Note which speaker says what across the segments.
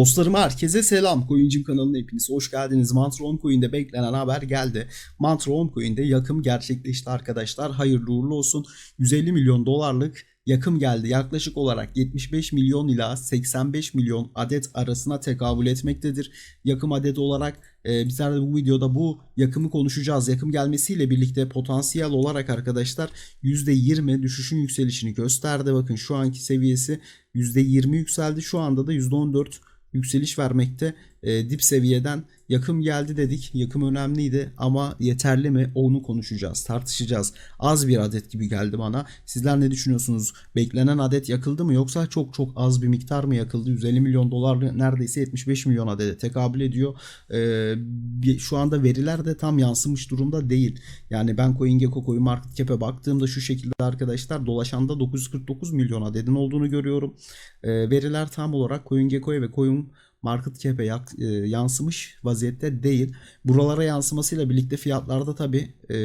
Speaker 1: Dostlarım herkese selam. Coincim kanalına hepiniz hoş geldiniz. Mantra On Coin'de beklenen haber geldi. Mantra On Coin'de yakım gerçekleşti arkadaşlar. Hayırlı uğurlu olsun. 150 milyon dolarlık yakım geldi. Yaklaşık olarak 75 milyon ila 85 milyon adet arasına tekabül etmektedir. Yakım adet olarak e, bizler de bu videoda bu yakımı konuşacağız. Yakım gelmesiyle birlikte potansiyel olarak arkadaşlar %20 düşüşün yükselişini gösterdi. Bakın şu anki seviyesi %20 yükseldi. Şu anda da %14 yükseliş vermekte. E, dip seviyeden yakım geldi dedik. Yakım önemliydi ama yeterli mi onu konuşacağız, tartışacağız. Az bir adet gibi geldi bana. Sizler ne düşünüyorsunuz? Beklenen adet yakıldı mı yoksa çok çok az bir miktar mı yakıldı? 150 milyon dolar neredeyse 75 milyon adede tekabül ediyor. E, şu anda veriler de tam yansımış durumda değil. Yani ben CoinGecko Coin Market Cap'e baktığımda şu şekilde arkadaşlar dolaşanda 949 milyon adedin olduğunu görüyorum. E, veriler tam olarak CoinGecko'ya ve Coin market cap'e e, yansımış vaziyette değil. Buralara yansımasıyla birlikte fiyatlarda tabi e,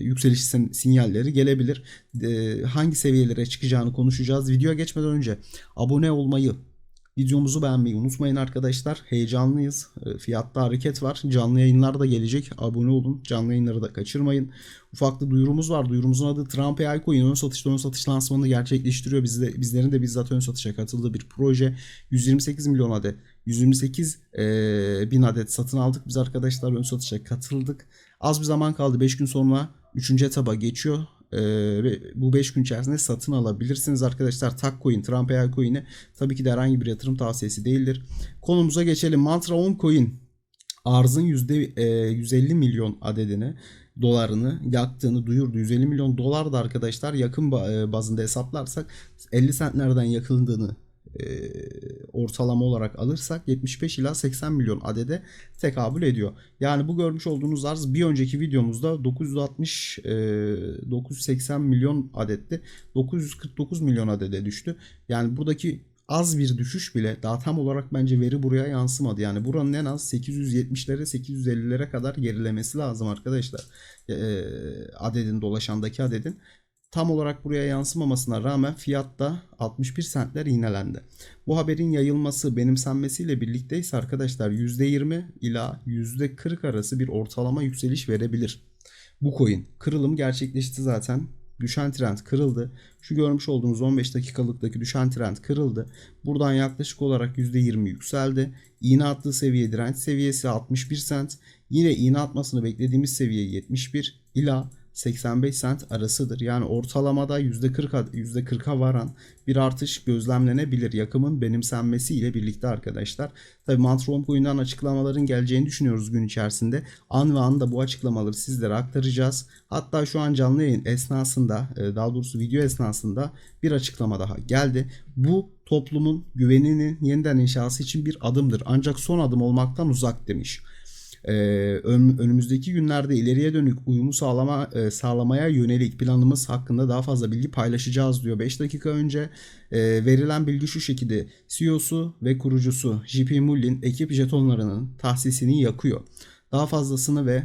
Speaker 1: yükseliş sin- sinyalleri gelebilir. E, hangi seviyelere çıkacağını konuşacağız. Videoya geçmeden önce abone olmayı, Videomuzu beğenmeyi unutmayın arkadaşlar. Heyecanlıyız. E, Fiyatta hareket var. Canlı yayınlar da gelecek. Abone olun. Canlı yayınları da kaçırmayın. Ufak bir duyurumuz var. Duyurumuzun adı Trump AI Coin ön satışta ön satış lansmanını gerçekleştiriyor. Bizde, bizlerin de bizzat ön satışa katıldığı bir proje. 128 milyon adet 128 e, bin adet satın aldık. Biz arkadaşlar ön satışa katıldık. Az bir zaman kaldı. 5 gün sonra 3. etaba geçiyor. Ve bu 5 gün içerisinde satın alabilirsiniz arkadaşlar. Takcoin, Trump AI Coin'i tabii ki de herhangi bir yatırım tavsiyesi değildir. Konumuza geçelim. Mantra On Coin arzın %150 milyon adedini dolarını yaktığını duyurdu. 150 milyon dolar da arkadaşlar yakın bazında hesaplarsak 50 centlerden yakıldığını e, ortalama olarak alırsak 75 ila 80 milyon adede tekabül ediyor. Yani bu görmüş olduğunuz arz bir önceki videomuzda 960 e, 980 milyon adetti. 949 milyon adede düştü. Yani buradaki az bir düşüş bile daha tam olarak bence veri buraya yansımadı. Yani buranın en az 870'lere 850'lere kadar gerilemesi lazım arkadaşlar. E, adedin dolaşandaki adedin tam olarak buraya yansımamasına rağmen fiyatta 61 sentler iğnelendi. Bu haberin yayılması, benimsenmesiyle birlikteyse arkadaşlar %20 ila %40 arası bir ortalama yükseliş verebilir. Bu coin kırılım gerçekleşti zaten. Düşen trend kırıldı. Şu görmüş olduğunuz 15 dakikalıktaki düşen trend kırıldı. Buradan yaklaşık olarak %20 yükseldi. İğne attığı seviye direnç seviyesi 61 sent. Yine iğne atmasını beklediğimiz seviye 71 ila 85 sent arasıdır. Yani ortalamada %40'a %40'a varan bir artış gözlemlenebilir yakımın benimsenmesi ile birlikte arkadaşlar. Tabi Mantron Coin'den açıklamaların geleceğini düşünüyoruz gün içerisinde. An ve an da bu açıklamaları sizlere aktaracağız. Hatta şu an canlı yayın esnasında daha doğrusu video esnasında bir açıklama daha geldi. Bu toplumun güveninin yeniden inşası için bir adımdır. Ancak son adım olmaktan uzak demiş e, önümüzdeki günlerde ileriye dönük uyumu sağlama e, sağlamaya yönelik planımız hakkında daha fazla bilgi paylaşacağız diyor. 5 dakika önce e, verilen bilgi şu şekilde CEO'su ve kurucusu JP Mullin ekip jetonlarının tahsisini yakıyor. Daha fazlasını ve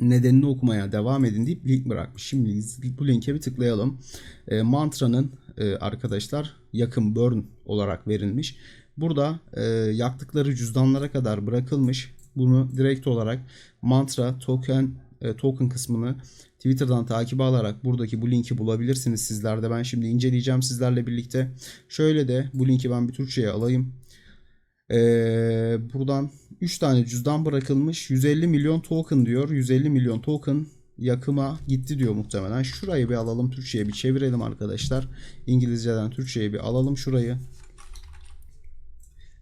Speaker 1: nedenini okumaya devam edin deyip link bırakmış. Şimdi bu linke bir tıklayalım. E, mantranın arkadaşlar yakın burn olarak verilmiş. Burada e, yaktıkları cüzdanlara kadar bırakılmış bunu direkt olarak mantra token e, token kısmını Twitter'dan takip alarak buradaki bu linki bulabilirsiniz sizler de. Ben şimdi inceleyeceğim sizlerle birlikte. Şöyle de bu linki ben bir Türkçe'ye alayım. Ee, buradan 3 tane cüzdan bırakılmış. 150 milyon token diyor. 150 milyon token yakıma gitti diyor muhtemelen. Şurayı bir alalım Türkçe'ye bir çevirelim arkadaşlar. İngilizceden Türkçe'ye bir alalım şurayı.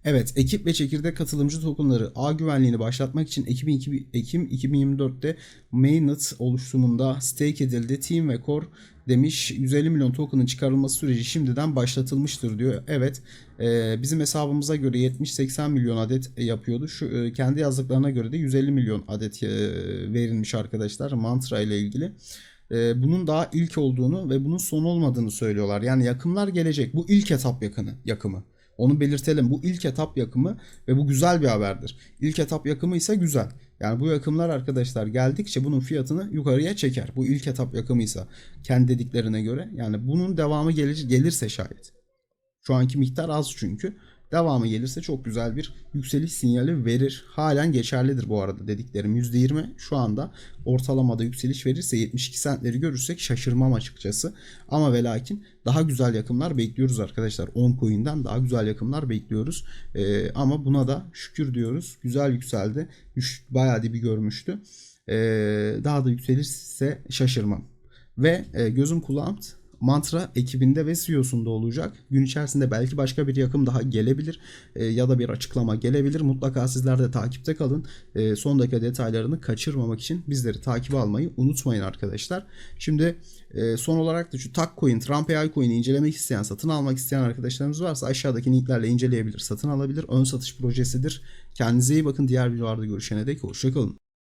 Speaker 1: Evet, ekip ve çekirdek katılımcı tokenları ağ güvenliğini başlatmak için Ekim, Ekim 2024'te mainnet oluşumunda stake edildi. Team ve Core demiş 150 milyon token'ın çıkarılması süreci şimdiden başlatılmıştır diyor. Evet e, bizim hesabımıza göre 70-80 milyon adet yapıyordu. Şu e, kendi yazdıklarına göre de 150 milyon adet e, verilmiş arkadaşlar mantra ile ilgili e, bunun daha ilk olduğunu ve bunun son olmadığını söylüyorlar. Yani yakımlar gelecek. Bu ilk etap yakını, yakımı. Onu belirtelim. Bu ilk etap yakımı ve bu güzel bir haberdir. İlk etap yakımı ise güzel. Yani bu yakımlar arkadaşlar geldikçe bunun fiyatını yukarıya çeker. Bu ilk etap yakımıysa kendi dediklerine göre. Yani bunun devamı gelir, gelirse şayet. Şu anki miktar az çünkü. Devamı gelirse çok güzel bir yükseliş sinyali verir. Halen geçerlidir bu arada dediklerim. %20 şu anda ortalamada yükseliş verirse 72 centleri görürsek şaşırmam açıkçası. Ama ve lakin daha güzel yakımlar bekliyoruz arkadaşlar. 10 coin'den daha güzel yakımlar bekliyoruz. Ee, ama buna da şükür diyoruz. Güzel yükseldi. Düş, bayağı dibi görmüştü. Ee, daha da yükselirse şaşırmam. Ve e, gözüm kulağım Mantra ekibinde ve CEO'sunda olacak. Gün içerisinde belki başka bir yakım daha gelebilir e, ya da bir açıklama gelebilir. Mutlaka sizler de takipte kalın. E, son dakika detaylarını kaçırmamak için bizleri takip almayı unutmayın arkadaşlar. Şimdi e, son olarak da şu Takcoin, Trump AI Coin'i incelemek isteyen, satın almak isteyen arkadaşlarımız varsa aşağıdaki linklerle inceleyebilir, satın alabilir. Ön satış projesidir. Kendinize iyi bakın. Diğer videolarda görüşene dek hoşçakalın.